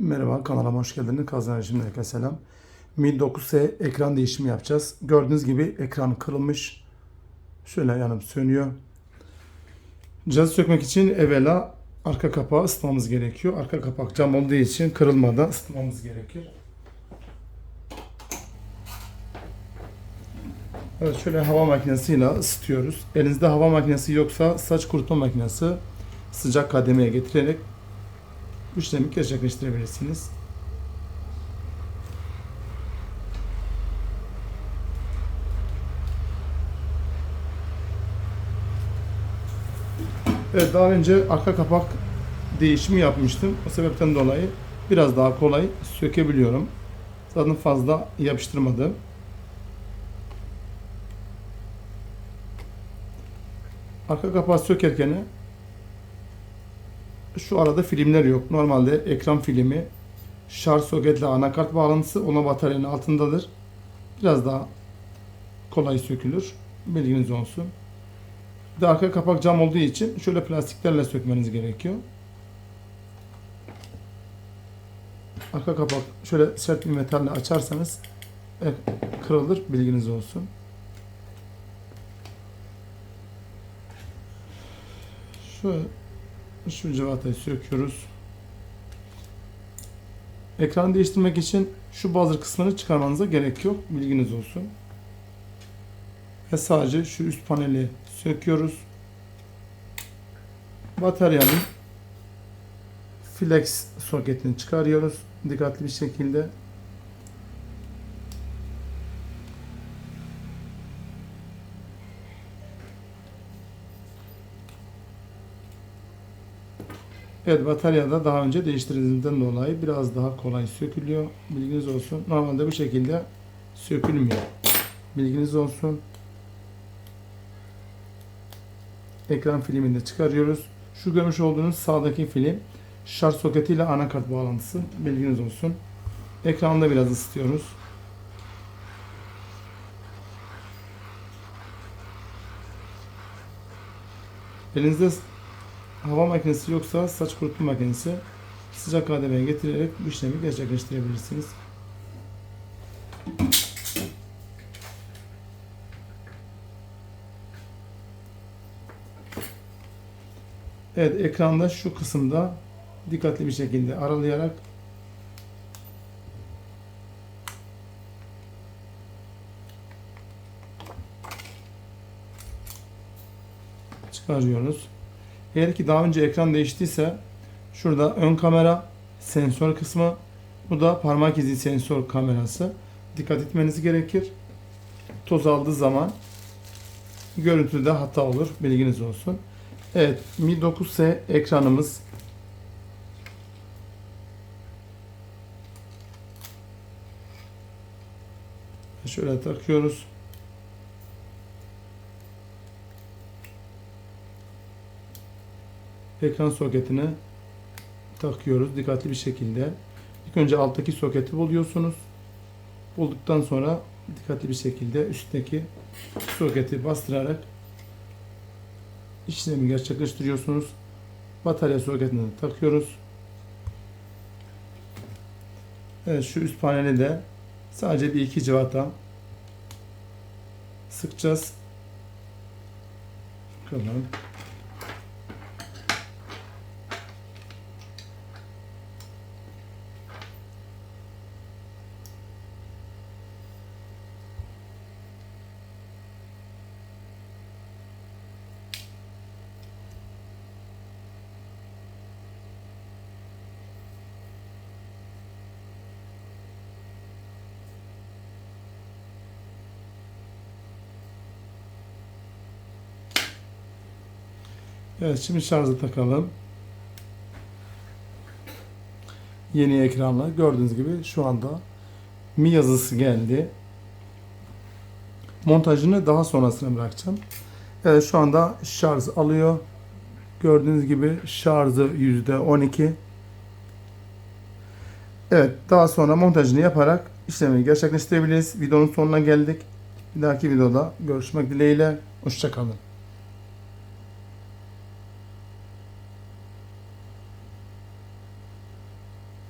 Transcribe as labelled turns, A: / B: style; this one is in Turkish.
A: Merhaba kanalıma hoş geldiniz. Kazan şimdiden selam. Mi 9S ekran değişimi yapacağız. Gördüğünüz gibi ekran kırılmış. Şöyle yanıp sönüyor. Cihazı sökmek için evvela arka kapağı ısıtmamız gerekiyor. Arka kapak cam olduğu için kırılmadan ısıtmamız gerekir. Evet şöyle hava makinesiyle ısıtıyoruz. Elinizde hava makinesi yoksa saç kurutma makinesi sıcak kademeye getirerek bu işlemi gerçekleştirebilirsiniz. Evet daha önce arka kapak değişimi yapmıştım. O sebepten dolayı biraz daha kolay sökebiliyorum. Zaten fazla yapıştırmadım. Arka kapağı sökerken şu arada filmler yok. Normalde ekran filmi, şarj soketle anakart bağlantısı ona bataryanın altındadır. Biraz daha kolay sökülür. Bilginiz olsun. Bir de arka kapak cam olduğu için şöyle plastiklerle sökmeniz gerekiyor. Arka kapak şöyle sert bir metalle açarsanız e, kırılır. Bilginiz olsun. Şöyle şu civatayı söküyoruz. Ekran değiştirmek için şu buzzer kısmını çıkarmanıza gerek yok. Bilginiz olsun. Ve sadece şu üst paneli söküyoruz. Bataryanın flex soketini çıkarıyoruz. Dikkatli bir şekilde. Evet bataryada daha önce değiştirdiğimden dolayı biraz daha kolay sökülüyor. Bilginiz olsun. Normalde bu şekilde sökülmüyor. Bilginiz olsun. Ekran filmini de çıkarıyoruz. Şu görmüş olduğunuz sağdaki film şarj soketiyle anakart bağlantısı. Bilginiz olsun. Ekranda biraz ısıtıyoruz. Elinizde hava makinesi yoksa saç kurutma makinesi sıcak kademeye getirerek bu işlemi gerçekleştirebilirsiniz. Evet ekranda şu kısımda dikkatli bir şekilde aralayarak çıkarıyoruz. Eğer ki daha önce ekran değiştiyse şurada ön kamera sensör kısmı bu da parmak izi sensör kamerası. Dikkat etmeniz gerekir. Toz aldığı zaman görüntüde hata olur. Bilginiz olsun. Evet Mi 9S ekranımız şöyle takıyoruz. Ekran soketine takıyoruz dikkatli bir şekilde. İlk önce alttaki soketi buluyorsunuz. Bulduktan sonra dikkatli bir şekilde üstteki soketi bastırarak işlemi gerçekleştiriyorsunuz. Batarya soketine de takıyoruz. Evet şu üst paneli de sadece bir iki civata sıkacağız. Bakalım. Evet şimdi şarja takalım. Yeni ekranla gördüğünüz gibi şu anda Mi yazısı geldi. Montajını daha sonrasına bırakacağım. Evet şu anda şarj alıyor. Gördüğünüz gibi şarjı %12. Evet daha sonra montajını yaparak işlemi gerçekleştirebiliriz. Videonun sonuna geldik. Bir dahaki videoda görüşmek dileğiyle. Hoşçakalın.